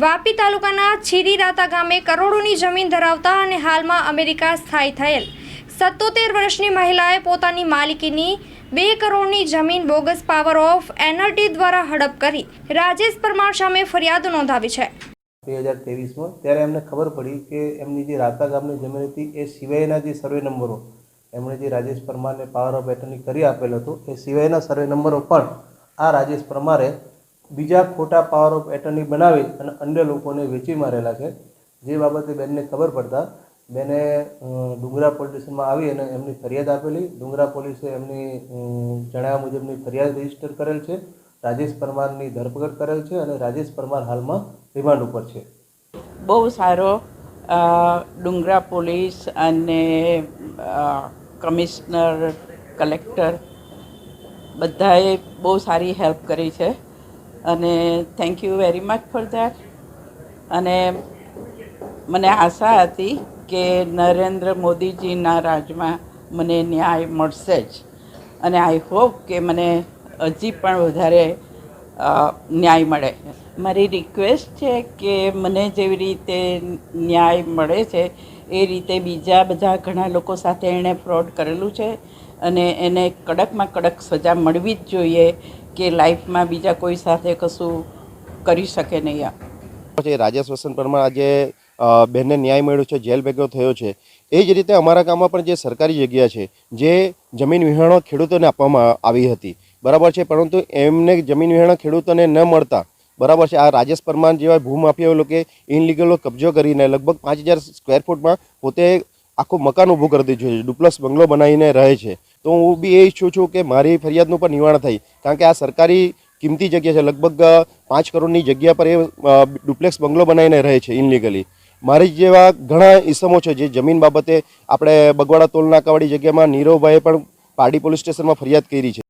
વાપી તાલુકાના છીરીરાતા ગામે કરોડોની જમીન ધરાવતા અને હાલમાં અમેરિકા સ્થાયી થયેલ. સત્તોતેર વર્ષની મહિલાએ પોતાની માલિકીની બે કરોડની જમીન બોગસ પાવર ઓફ એનર્ટી દ્વારા હડપ કરી રાજેશ પરમાર સામે ફરિયાદ નોંધાવી છે. બે હજાર ત્રેવીસમાં ત્યારે એમને ખબર પડી કે એમની જે રાતા ગામની જમીન હતી એ સિવાયના જે સર્વે નંબરો, એમણે જે રાજેશ પરમારને પાવર ઓફ એટર્ની કરી આપેલ હતો એ સિવાયના સર્વે નંબરો પણ આ રાજેશ પરમારે બીજા ખોટા પાવર ઓફ એટર્ની બનાવી અને અન્ય લોકોને વેચી મારેલા છે. જે બાબતે બેનને ખબર પડતા બેને ડુંગરા પોલીસ સ્ટેશનમાં આવી અને એમની ફરિયાદ આપેલી. ડુંગરા પોલીસે એમની જણાવ્યા મુજબની ફરિયાદ રજિસ્ટર કરેલ છે. રાજેશ પરમારની ધરપકડ કરેલ છે અને રાજેશ પરમાર હાલમાં રિમાન્ડ ઉપર છે. બહુ સારો ડુંગરા પોલીસ અને કમિશનર, કલેક્ટર બધાએ બહુ સારી હેલ્પ કરી છે. અને thank you very much for that અને મને આશા હતી કે નરેન્દ્ર મોદીજીના રાજમાં મને ન્યાય મળશે જ. અને આઈ હોપ કે મને હજી પણ વધારે ન્યાય મળે. મારી રિક્વેસ્ટ છે કે મને જેવી રીતે ન્યાય મળે છે, એ રીતે બીજા બધા ઘણા લોકો સાથે એણે ફ્રોડ કરેલું છે. અને એને કડકમાં કડક સજા મળવી જ જોઈએ. કે લાઈફમાં બીજા કોઈ સાથે કશું કરી શકે નહીં આ. છે રાજેશ વસંત પરમાર આજે બહેનને ન્યાય મળ્યો છે, જેલ ભેગો થયો છે, એ જ રીતે અમારા ગામમાં પણ જે સરકારી જગ્યા છે, જે જમીન વિહાણો ખેડૂતોને આપવામાં આવી હતી. બરાબર છે, પરંતુ એમને જમીન વિહાણો ખેડૂતોને ન મળતા. બરાબર છે, આ રાજેશ પરમાર જેવા ભૂમાફિયાઓ લોકોએ ઇનલીગલો કબજો કરીને લગભગ પાંચ હજાર સ્ક્વેર ફૂટમાં પોતે આખું મકાન ઊભું કરી દીધું છે, ડુપ્લસ બંગલો બનાવીને રહે છે. તો હું બી એ ઈચ્છું છું કે મારી ફરિયાદનું પણ નિવારણ થાય. કારણ કે આ સરકારી કિંમતી જગ્યા છે, લગભગ પાંચ કરોડની જગ્યા પર એ ડુપ્લેક્સ બંગલો બનાવીને રહે છે, ઇનલીગલી. મારી જેવા ઘણા ઈસમો છે જે જમીન બાબતે આપણે બગવાડા તોલ નાકાવાળી જગ્યામાં નીરવભાઈએ પણ પારડી પોલીસ સ્ટેશનમાં ફરિયાદ કરી છે.